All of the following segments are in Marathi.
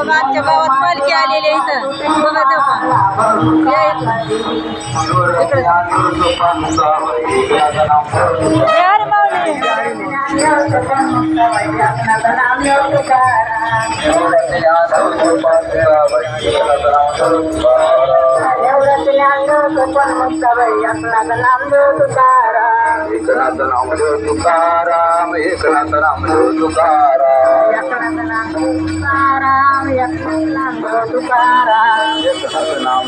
बघा आमच्या गावात पालखी आलेली आहे इथं. बघा तेव्हा या इकडं. इकडं. हे अरे माऊली एकनाथ नामदेव तुकाराम एकनाथ नाम देव तुकाराम. एकनाथ नाम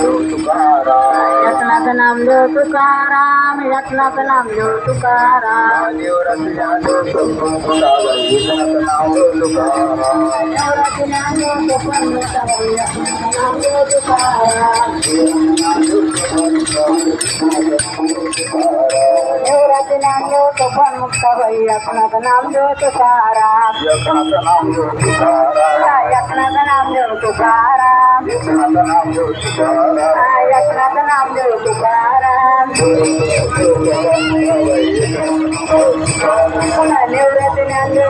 देव तुकाराम एकनाथ नाम देव तुकाराम. एकनाथ नामदेव तुकाराम নাম লো তখন মুক্ত হই আপনার নাম লো তো সারা আপনার নাম লো তো সারা আপনার নাম লো তো সারা আপনার নাম লো তো সারা ನಿವೃತ್ತಿ ನಂದು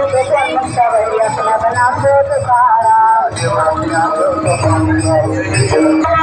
ಮುಕ್ತವರಿ ಅಸನದ ನಂದು ತುಕಾರ ನಂದು ತುಕಾರ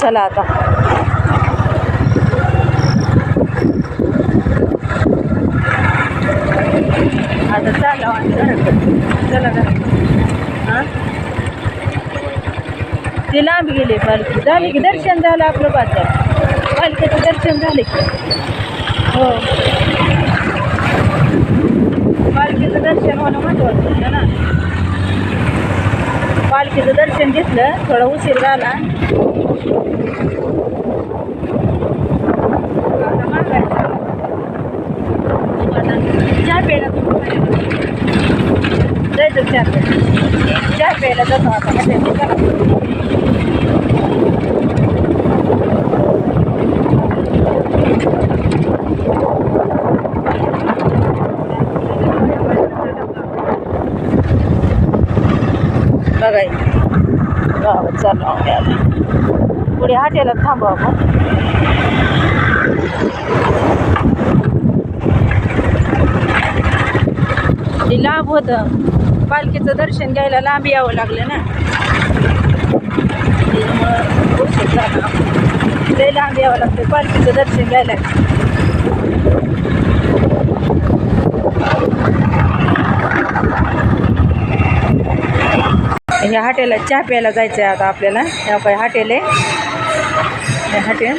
चला आता. आता चला चला हां? ते लांब गेले पालखी. झाले की दर्शन झालं आपलं बाजार पालखीचं दर्शन झाले की. हो. पालखीचं दर्शन घेतलं थोडा उशीर झाला आता मागायचं. आता चहा प्यायला जायचं चहा प्यायला चहा प्यायला जातो आता हॉटेलला. चला. बघाय गावात आम्ही पुढे हाटेला थांबू आपण. ते लांब होतं पालखीचं दर्शन घ्यायला लांब यावं लागलं ना. त्याच्यामुळं उशीर झाला. लय लांब यावं लागतं पालखीचं दर्शन घ्यायला. ह्या हॉटेलला चहा प्यायला जायचं आहे आता आपल्याला. ह्या काय हॉटेल आहे. हे हॉटेल.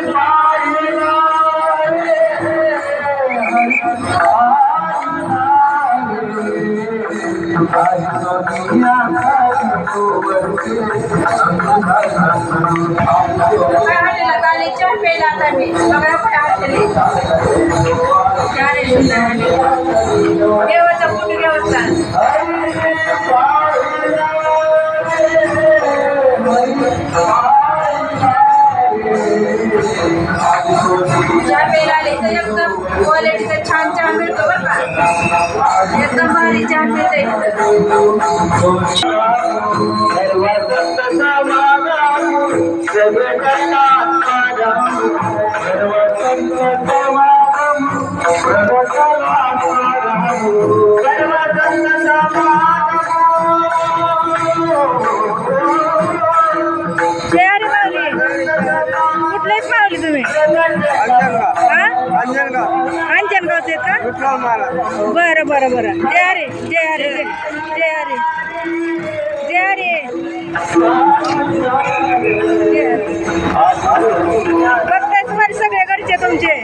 घेवाचा फोटो घेवाचा चहा प्यायला आले तर छान चहा मिळतो बरं का एकदम भारी चहा मिळते कुठलेच माऊली तुम्ही? हा? अंजनगावचे आहेत का? बरं बरं बरं. जय हरी जय हरी जय हरी जय हरी जय बघताय तुम्हाला सगळे घरचे तुमचे.